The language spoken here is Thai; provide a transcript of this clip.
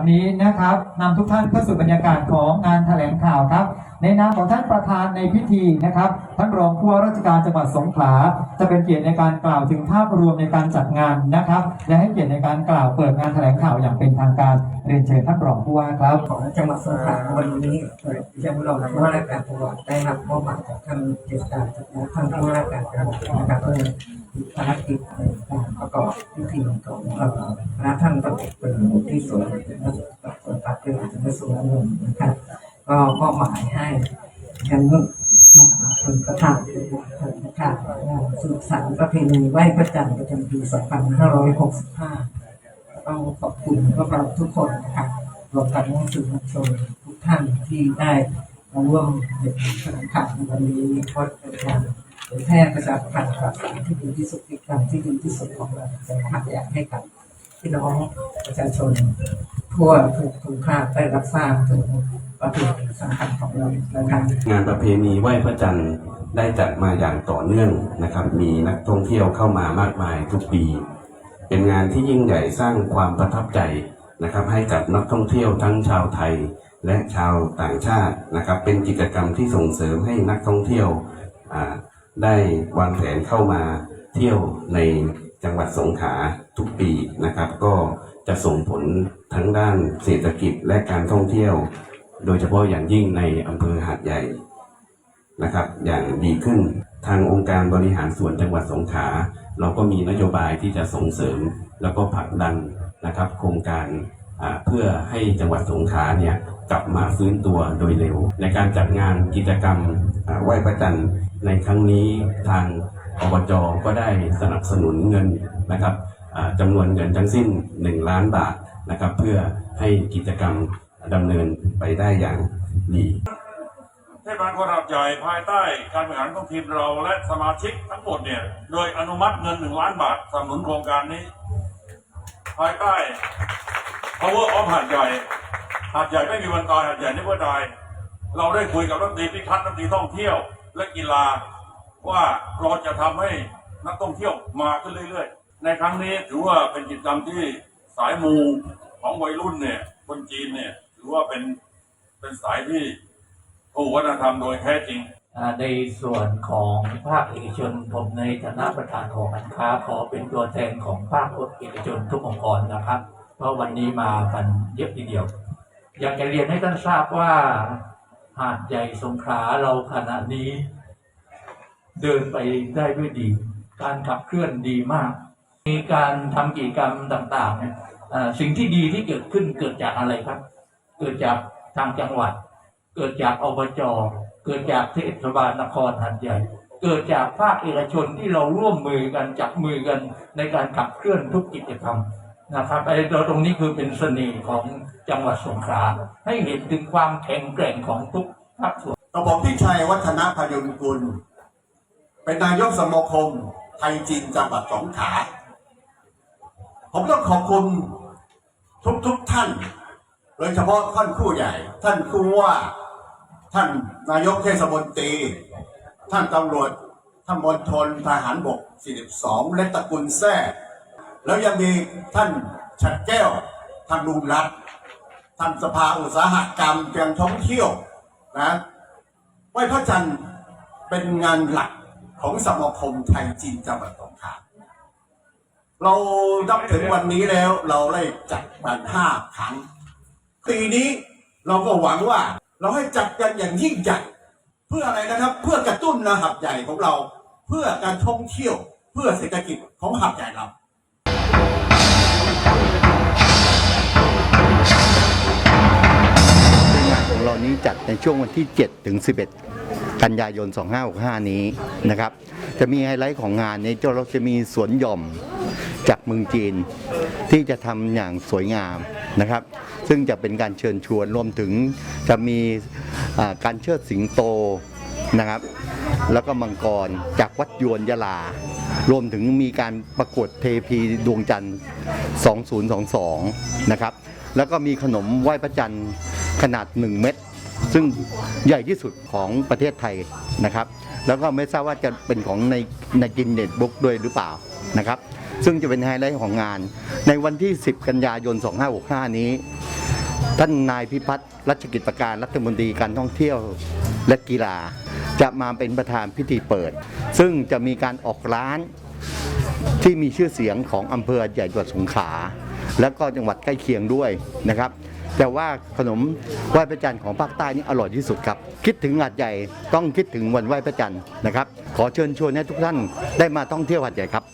วันนี้นะครับนำทุกท่านเข้าสู่บรรยากาศของงานแถลงข่าวครับ ในนามของท่านประธานในพิธีนะครับท่านรองผู้ว่าราชการจังหวัดสงขลาจะเป็นเกียรติในการกล่าวถึงภาพรวมในการจัดงานนะครับ และให้เกียรติในการกล่าวเปิดงานแถลงข่าวอย่างเป็นทางการเรียนเชิญท่านรองผู้ว่าครับของจังหวัดสงขลาวันนี้ยังรองผู้ว่าราชการจังหวัดได้รับมอบหมายจากท่านเจษฎาจักรพันธ์ท่านผู้ว่าราชการจังหวัดนะครับ เพื่อภารกิจในการประกอบพิธีของพระท่านประกอบเป็นที่สวนตัดสวนตัดเกลือถึงสวนองุ่นนะครับก็มอบหมายให้ยังนุ่มาเป็นประธานเป็นประธานนะครับสืบสานประเพณีไหว้พระจันทร์ประจำปี 2565 ต้องขอบคุณพวกเราทุกคนนะครับรวมทั้งสื่อมวลชนทุกท่านที่ได้มาร่วมในแถลงข่าวในวันนี้เพราะเป็นการ เผยแพร่ประชาสัมพันธ์ข่าวสารที่ดีที่สุดอีกครั้งที่ดีที่สุดของเราจะหักอยากให้กับพี่น้องประชาชน ทั่วทุกทุกภาคได้รับทราบถึงประเพณีสำคัญของเรานะครับงานประเพณีไหว้พระจันทร์ได้จัดมาอย่างต่อเนื่องนะครับ มีนักท่องเที่ยวเข้ามามากมายทุกปี เป็นงานที่ยิ่งใหญ่สร้างความประทับใจนะครับ ให้กับนักท่องเที่ยวทั้งชาวไทยและชาวต่างชาตินะครับ เป็นกิจกรรมที่ส่งเสริมให้นักท่องเที่ยวอ่า ได้วางแผนเข้ามาเที่ยวในจังหวัดสงขลาทุกปีนะครับ ก็จะส่งผลทั้งด้านเศรษฐกิจและการท่องเที่ยว โดยเฉพาะอย่างยิ่งในอำเภอหาดใหญ่นะครับ อย่างดีขึ้นทางองค์การบริหารส่วนจังหวัดสงขลาเราก็มีนโยบายที่จะส่งเสริมแล้วก็ผลักดันนะครับ โครงการ เพื่อให้จังหวัดสงขลาเนี่ยกลับมาฟื้นตัวโดยเร็ว ในการจัดงานกิจกรรมไหว้พระจันทร์ในครั้งนี้ทางอบจก็ได้สนับสนุนเงินนะครับจำนวนเงินทั้งสิ้น 1 ล้านบาทนะครับ เพื่อให้กิจกรรมดำเนินไปได้อย่างดีเทศบาลโคราชใหญ่ภายใต้การบริหารของทีมเราและสมาชิกทั้งหมดเนี่ยโดยอนุมัติเงินหนึ่งล้านบาทสนับสนุนโครงการนี้ ภายใต้ power of หาดใหญ่หาดใหญ่ไม่มีวันตายหาดใหญ่ไม่เพื่อตายเราได้คุยกับรัฐมนตรีพิพัฒน์รัฐมนตรีท่องเที่ยว และกีฬาว่าเราจะทำให้นักท่องเที่ยวมาขึ้นเรื่อยๆ ในครั้งนี้ถือว่าเป็นกิจกรรมที่สายมูของวัยรุ่นเนี่ยคนจีนเนี่ยถือว่าเป็นเป็นสายที่ถูกวัฒนธรรมโดยแท้จริงในส่วนของภาคเอกชนผมในฐานะประธานของการค้าขอเป็นตัวแทนของภาคเอกชนทุกองค์กรนะครับ เพราะวันนี้มากันเยอะทีเดียว อยากจะเรียนให้ท่านทราบว่าหาดใหญ่สงขลาเราขณะนี้ เดินไปได้ด้วยดี การขับเคลื่อนดีมาก มีการทำกิจกรรมต่างๆเนี่ยสิ่งที่ดีที่เกิดขึ้นเกิดจากอะไรครับ เกิดจากทางจังหวัด เกิดจากอบจเกิดจากเทศบาลนครหัดใหญ่ เกิดจากภาคเอกชนที่เราร่วมมือกันจับมือกันในการขับเคลื่อนทุกกิจกรรม นะครับไอ้ตรงนี้คือเป็นเสน่ห์ของจังหวัดสงขลาให้เห็นถึงความแข็งแกร่งของทุกภาคส่วนกระผมพิชัยวัฒนพยนกุล เป็นนายกสมาคมไทยจีนจังหวัดสงขลาผมต้องขอบคุณทุกทุกๆท่าน โดยเฉพาะท่านผู้ใหญ่ ท่านผู้ว่า ท่านนายกเทศมนตรี ท่านตำรวจท่านมณฑลทหารบก 42 และตระกูลแท้ แล้วยังมีท่านฉัดแก้วท่านลุงรัตน์ท่านสภาอุตสาหกรรมเพียงท่องเที่ยวนะไหว้พระจันทร์เป็นงานหลักของสมาคมไทยจีนจังหวัดสงขลาเรานับถึงวันนี้แล้วเราได้จัดมันห้าครั้งปีนี้เราก็หวังว่าเราให้จัดกันอย่างยิ่งใหญ่เพื่ออะไรนะครับ เพื่อกระตุ้นนะหับใหญ่ของเรา เพื่อการท่องเที่ยว เพื่อเศรษฐกิจของหับใหญ่เรา นี้จัดในช่วงวันที่ 7 ถึง 11 กันยายน 2565 นี้นะครับ จะมีไฮไลท์ของงานนี้เราจะมีสวนหย่อมจากเมืองจีนที่จะทำอย่างสวยงามนะครับ ซึ่งจะเป็นการเชิญชวนรวมถึงจะมีการเชิดสิงโตนะครับ แล้วก็มังกรจากวัดยวนยะลารวมถึงมีการประกวดเทพีดวงจันทร์ 2022 นะครับ แล้วก็มีขนมไหว้พระจันทร์ขนาด 1 เม็ด ซึ่งใหญ่ที่สุดของประเทศไทยนะครับ แล้วก็ไม่ทราบว่าจะเป็นของในในกินเน็ตบุ๊กด้วยหรือเปล่านะครับ ซึ่งจะเป็นไฮไลท์ของงาน ในวันที่ 10 กันยายน 2565 นี้ ท่านนายพิพัฒน์รัชกิจประการรัฐมนตรีการท่องเที่ยวและกีฬา จะมาเป็นประธานพิธีเปิด ซึ่งจะมีการออกร้านที่มีชื่อเสียงของอำเภอใหญ่จังหวัดสงขลาและก็จังหวัดใกล้เคียงด้วยนะครับ แต่ว่าขนมไหว้พระจันทร์ของภาคใต้นี่อร่อยที่สุดครับ คิดถึงหาดใหญ่ต้องคิดถึงวันไหว้พระจันทร์นะครับ ขอเชิญชวนให้ทุกท่านได้มาท่องเที่ยวหาดใหญ่ครับ